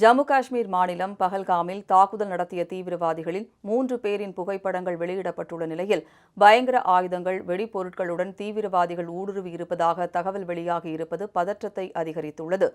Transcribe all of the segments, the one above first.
ஜம்மு காஷ்மீர் மாநிலம் பஹல்காமில் தாக்குதல் நடத்திய தீவிரவாதிகளில் மூன்று பேரின் புகைப்படங்கள் வெளியிடப்பட்டுள்ள நிலையில் பயங்கர ஆயுதங்கள் வெடிப்பொருட்களுடன் தீவிரவாதிகள் ஊடுருவி இருப்பதாக தகவல் வெளியாகி இருப்பது பதற்றத்தை அதிகரித்துள்ளது.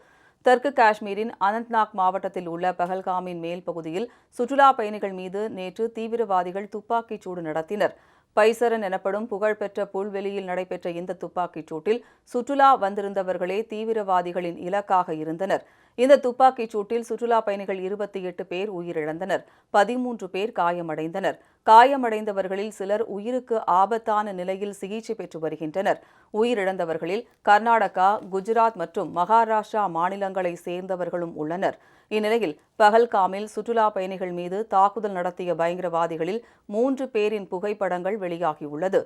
தெற்கு காஷ்மீரின் அனந்த்நாக் மாவட்டத்தில் உள்ள பஹல்காமின் மேல் பகுதியில் சுற்றுலா பயணிகள் மீது நேற்று தீவிரவாதிகள் துப்பாக்கிச் சூடு நடத்தினர். பைசரன் எனப்படும் புகழ்பெற்ற புல்வெளியில் நடைபெற்ற இந்த துப்பாக்கிச் சூட்டில் சுற்றுலா வந்திருந்தவர்களே தீவிரவாதிகளின் இலக்காக இருந்தனர். இந்த துப்பாக்கிச் சூட்டில் சுற்றுலா பயணிகள் இருபத்தி எட்டு பேர் உயிரிழந்தனர். பதிமூன்று பேர் காயமடைந்தனர். காயமடைந்தவர்களில் சிலர் உயிருக்கு ஆபத்தான நிலையில் சிகிச்சை பெற்று வருகின்றனர். உயிரிழந்தவர்களில் கர்நாடகா குஜராத் மற்றும் மகாராஷ்டிரா மாநிலங்களை சேர்ந்தவர்களும் உள்ளனர். இந்நிலையில் பகல்காமில் சுற்றுலா பயணிகள் மீது தாக்குதல் நடத்திய பயங்கரவாதிகளில் மூன்று பேரின் புகைப்படங்கள் வெளியாகியுள்ளது.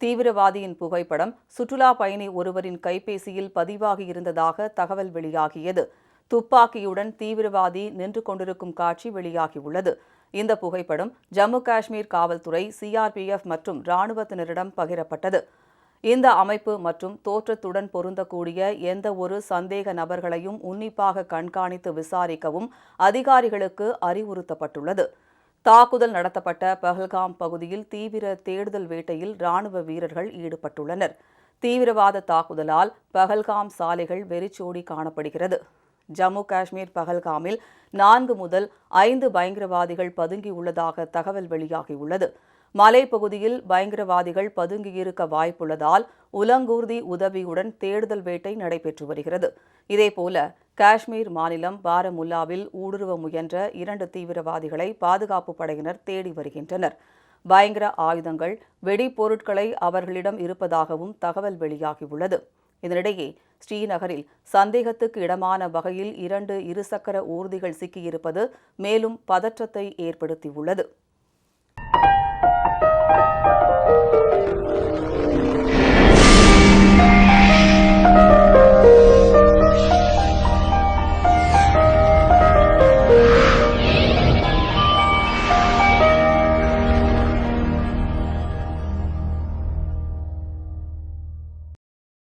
தீவிரவாதியின் புகைப்படம் சுற்றுலா பயணி ஒருவரின் கைபேசியில் பதிவாகியிருந்ததாக தகவல் வெளியாகியது. துப்பாக்கியுடன் தீவிரவாதி நின்று கொண்டிருக்கும் காட்சி வெளியாகியுள்ளது. இந்த புகைப்படம் ஜம்மு காஷ்மீர் காவல்துறை சிஆர்பிஎஃப் மற்றும் இராணுவத்தினரிடம் பகிரப்பட்டது. இந்த அமைப்பு மற்றும் தோற்றத்துடன் பொருந்தக்கூடிய எந்த ஒரு சந்தேக நபர்களையும் உன்னிப்பாக கண்காணித்து விசாரிக்கவும் அதிகாரிகளுக்கு அறிவுறுத்தப்பட்டுள்ளது. தாக்குதல் நடத்தப்பட்ட பஹல்காம் பகுதியில் தீவிர தேடுதல் வேட்டையில் ராணுவ வீரர்கள் ஈடுபட்டுள்ளனர். தீவிரவாத தாக்குதலால் பஹல்காம் சாலைகள் வெறிச்சோடி காணப்படுகிறது. ஜம்மு காஷ்மீர் பகல்காமில் நான்கு முதல் ஐந்து பயங்கரவாதிகள் பதுங்கியுள்ளதாக தகவல் வெளியாகியுள்ளது. மலைப்பகுதியில் பயங்கரவாதிகள் பதுங்கியிருக்க வாய்ப்புள்ளதால் உலங்கூர்தி உதவியுடன் தேடுதல் வேட்டை நடைபெற்று வருகிறது. இதேபோல காஷ்மீர் மாநிலம் பாரமுல்லாவில் ஊடுருவ முயன்ற இரண்டு தீவிரவாதிகளை பாதுகாப்பு படையினர் தேடி வருகின்றனர். பயங்கர ஆயுதங்கள் வெடிப்பொருட்களை அவர்களிடம் இருப்பதாகவும் தகவல் வெளியாகியுள்ளது. இதனிடையே ஸ்ரீநகரில் சந்தேகத்துக்கு இடமான வகையில் இரண்டு இருசக்கர ஊர்திகள் சிக்கியிருப்பது மேலும் பதற்றத்தை ஏற்படுத்தியுள்ளது.